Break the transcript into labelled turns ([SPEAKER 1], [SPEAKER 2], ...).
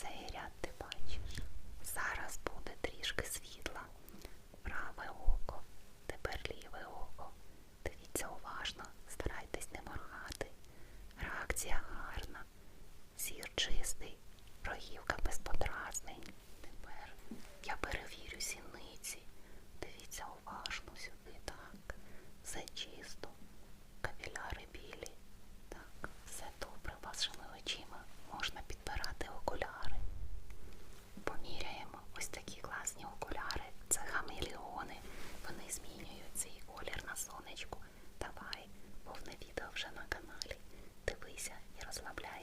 [SPEAKER 1] цей ряд ти бачиш. Зараз буде трішки світла. Праве око, тепер ліве око. Дивіться уважно, старайтесь не моргати. Реакція гарна, сір чистий, рогівка без. расслабляет.